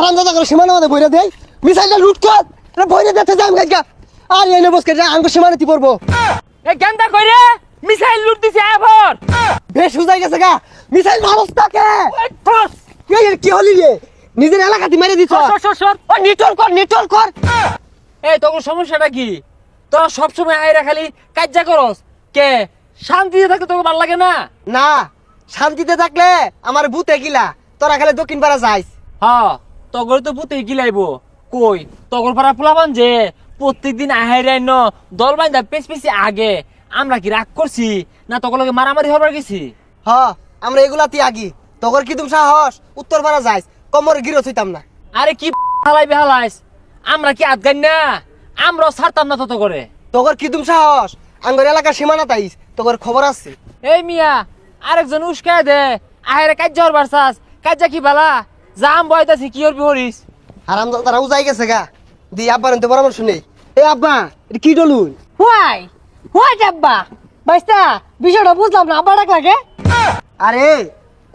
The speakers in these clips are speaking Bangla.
হারাম দাদা করে সীমানা মাঝে বইরে দেই মিসাইলটা লুট কর এটা বইরে দিতে যাম গাইকা আর এনে বসকে যা আঙ্গ সীমানাতে পড়ব। এ গেন্দা কইরে মিসাইল লুট দিছে এবার। বেশ হুজাই গেছে গা। মিসাইল মানুষ এই কি হলি রে? নিজের এলাকাতে মেরে দিছ। ও নিটল কর নিটল কর। এই তোর সমস্যাটা কি? তোরা সবসময় আইরা খালি কাজ্জা করস। কে? শান্তিতে থাকতে তোকে ভালো লাগে না? না শান্তিতে থাকলে আমার বুতে গিলা তোরা খালি দক্ষিণ পাড়া যাইস। হ্যাঁ তগর তো পুতে গিলাইব কই? তগর পাড়া পোলাবান যে প্রত্যেকদিন আহাইরাই ন দল বাইন্দা পেছ পেছি আগে। আমরা কি রাগ করছি? না তগর লগে মারামারি হবার গেছি? হ আমরা এগুলাতে আগি। তোর কি তুমি সাহস? উত্তর পাড়া যাইস কমর গিরো হইতাম না। আরে কি হালাই বেহালাইস আমরা কি আদগান না? আমরাও ছাড়তাম না তত করে তোর কি তুমি সাহস? আঙ্গর এলাকার সীমানা তাইস তোর খবর আছে। এই মিয়া আরেকজন উস্কায় দে। আহেরে কাজ্জা হরবার চাস। কাজ্জা কি বালা? জাম বয়তাছি কি হরবি হরিস হারাম তারা উজাই গেছে গা। দি আব্বার তো পরামর্শ নেই। এ আব্বা এটা কি ডলুন? হোয়াই হোয়াই ডাব্বা বাইস্তা বিষয়টা বুঝলাম না আবার ডাক লাগে আরে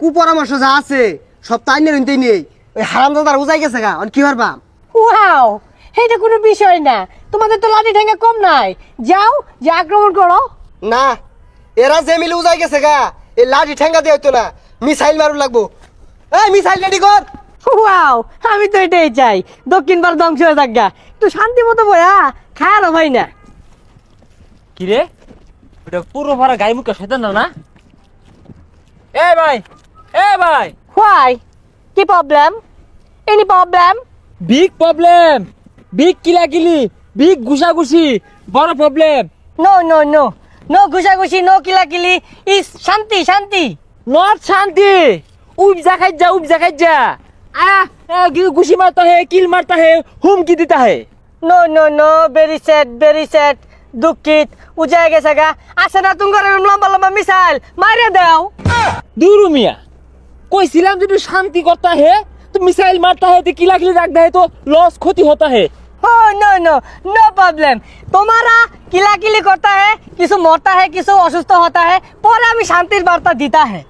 কু পরামর্শ যা আছে সব তাই নেই নিতেই নেই। ওই হারাম দাদার উজাই গেছে গা অন কি পারবা ওয়াও এটা কোনো বিষয় না। তোমাদের তো লাঠি ঠেঙ্গা কম নাই। যাও যে আক্রমণ করো। না এরা যে মিলে উজাই গেছে গা এই লাঠি ঠেঙ্গা দিয়ে হইতো না। মিসাইল মারু লাগবো। এই মিসাইল রেডি কর। ওয়াও আমি তো এটাই চাই। দক্ষিণ ভারত ধ্বংস হয়ে থাকা একটু শান্তি মতো বয়া খায়ালো ভাই না। কি রে? এটা পুরো ভরা গাই মুখে সেতেন না না? এ ভাই এ ভাই। হোয়াই কি problem any problem big problem big কিলাকিলি big ঘুষাঘুষি বড় problem no no no no ঘুষাঘুষি no কিলাকিলি। ইস শান্তি শান্তি। নট শান্তি। উব জাকাইত যা উব জাখাইত যা। আ হ্যাঁ, গুছি মারতা হে কিল মারতা হে হুমকি দিতা হে। No no no very sad very sad দুঃখিত উজায় গেছে গা। আসে না তুমি ঘরের লম্বা লম্বা মিসাইল? মারিয়ে দাও। দুরু মিয়া কইছিলাম যদি শান্তি করতা হে তো মিসাইল মারতা হে তো কিলাকিলি রাখতা হে তো লস ক্ষতি হতা হে। নো নো নো প্রবলেম তোমারা কিলাকিলি করতা হে কিছু মরতা হে কিছু অসুস্থ হতা হে পরে আমি শান্তির বার্তা দিতা হে।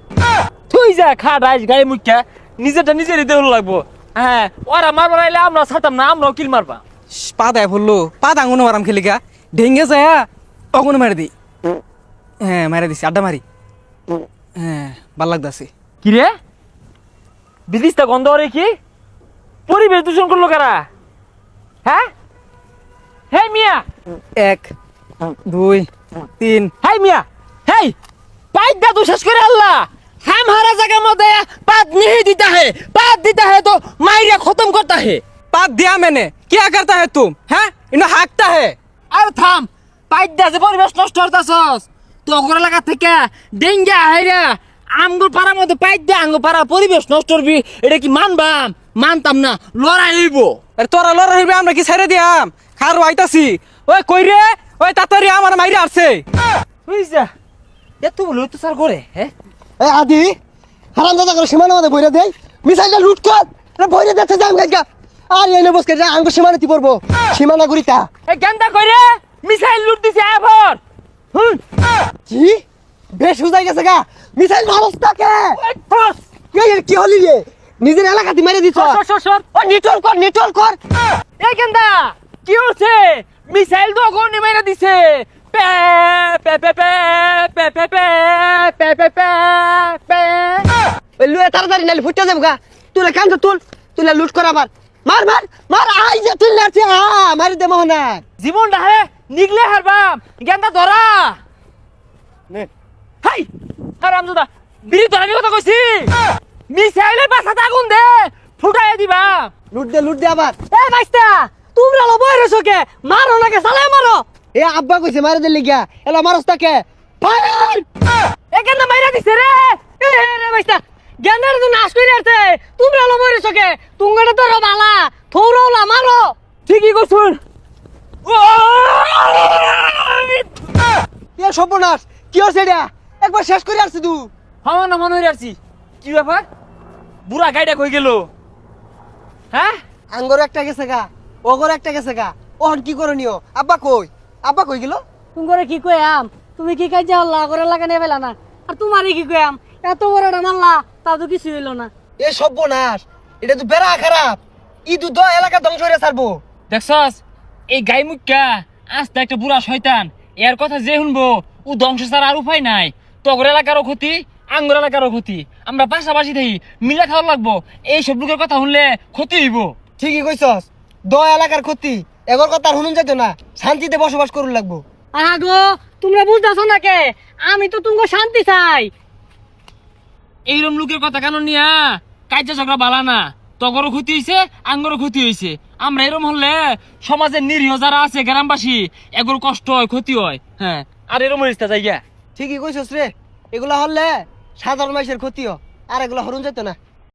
তুই যা খা রাইস গায়ে মুখা নিজেরটা নিজেরই দেউল লাগবো। হ্যাঁ ওরা মারবার আইলে আমরা ছাড়তাম না আমরাও কিল মারবা। পা দেয় ফুললো পা দাঙ্গুনো মারাম খেলিকা ঢেঙ্গে যায় অগুনো মারি দি হ্যাঁ মারি দিছি আড্ডা মারি। হ্যাঁ ভালো লাগতাছে। কি রে? বিদিশটা গন্ধ রে কি? পরিবেশ দূষণ করল কারা? হ্যাঁ? হে মিয়া! এক দুই তিন। হাই মিয়া! হেই পাইপ দা তো শেষ করে আল্লাহ! हम हरा जगह में दया पात नहीं देता है पात देता है तो मायरिया खत्म करता है पात दिया मैंने क्या करता है तुम हैं इन्हें हाँकता है अरे थाम पात दिया से परिवेश नष्ट होता सस तो अगर लगा थे क्या डेंगे है रे আমগুর পাড়ার মধ্যে পাইট দিয়ে আঙ্গুর পাড়া পরিবেশ নষ্ট করবি এটা কি মানবাম? মানতাম না লড়াই হইব। আরে তোরা লড়াই হইবে আমরা কি ছেড়ে দিয়াম? খারো আইতাছি। ওই কই রে? ওই তাড়াতাড়ি আমার মাইরে আসছে বুঝছা এত বলে তো স্যার করে হ্যাঁ? এ আদি হারাম দাদা করে সীমানা মাঝে বইরে দেই। মিসাইলটা লুট কর এটা বইরে দিতে যাম গাইকা আর এনে বসকে যা আঙ্গ সীমানাতে পড়ব। সীমানা গুড়িতা এ গেন্দা কইরে মিসাইল লুট দিছে এবার হুম। কি? বেশ হুজাই গেছে গা। মিসাইল মানুষ তাকে এই এর কি হলি রে? নিজের এলাকাতে মেরে দিছ। সর সর সর ও নিটল কর নিটল কর। এই গেন্দা কি হচ্ছে মিসাইল তো অগ্নি মেরে দিছে। লুয়ে তাড়াতাড়ি নালে ফুটে যাব গা। তুলে কান তুল। তুলে লুট কর আবার। মার মার মার আই যে তুই লাঠি আ দে মোহনা। জীবন ডাহে নিগলে হারবাম গেন্দা ধরা। নে। হাই হারাম জুদা বিড়ি ধরাবি কথা কইছি। মিসাইলে বাসাতে আগুন দে ফুটাই দিবা। লুট দে লুট দে আবার। এ মাইস্তা তোমরা লবয় রসকে মারো নাকে সালাম মারো। এ আব্বা কইছে মারি দে লিগা এলা মারস তাকে। ফায়ার! এ কেন মাইরা দিছে রে? এ রে বাইস্তা গেন্দার তো নাশ করে আসছে। তোমরা লো বইরে সকে তুঙ্গড়ে তো রবালা থৌরওলা মারো। ঠিকই কইছুন। এ সর্বনাশ কি হচ্ছে এটা? একবার শেষ করে আসছি তুই হন মন হয়ে আসছি। কি ব্যাপার? বুড়া গাইডা কই গেল? হ্যাঁ? আঙ্গর একটা গেছে গা ওগর একটা গেছে গা। ওহন কি করণীয়? আব্বা কই? আব্বা কই গেল? তুঙ্গরে কি কয়াম তুমি কি কাজ হল্লা করে লাগানে পেলা না? আর তোমারই কি কয়াম এত বড়টা মারলা তা তো কিছু হইল না। এ সর্বনাশ এটা তো বেড়া খারাপ। ইদু দ এলাকা ধ্বংস হয়ে ছাড়বো। দেখছস এই গাই মুখ্যা আস্তে একটা বুড়া শয়তান। এর কথা যে শুনব ও ধ্বংস ছাড়া আর উপায় নাই। তগর এলাকারও ক্ষতি আঙ্গুর এলাকারও ক্ষতি। আমরা পাশাপাশি থাকি মিলা খাওয়া লাগবো। এই সব লোকের কথা শুনলে ক্ষতি হইব। ঠিকই কইছস দ এলাকার ক্ষতি। এগর কথা আর শুনুন যেত না। শান্তিতে বসবাস করুন লাগবো। আগো তোমরা বুঝতেছো না কে আমি তো তুমি শান্তি চাই। এইরম লোকের কথা কেন নিয়া? কার্য ঝগড়া বালা না। তগরও ক্ষতি হয়েছে আঙ্গরও ক্ষতি হয়েছে আমরা এরম হলে সমাজের নিরীহ যারা আছে গ্রামবাসী এগুলো কষ্ট হয় ক্ষতি হয়। হ্যাঁ আর এরম হইতে যাই ঠিকই কইছস রে। এগুলা হলে সাধারণ মানুষের ক্ষতি ক্ষতিও আর এগুলা হরুন যেত না।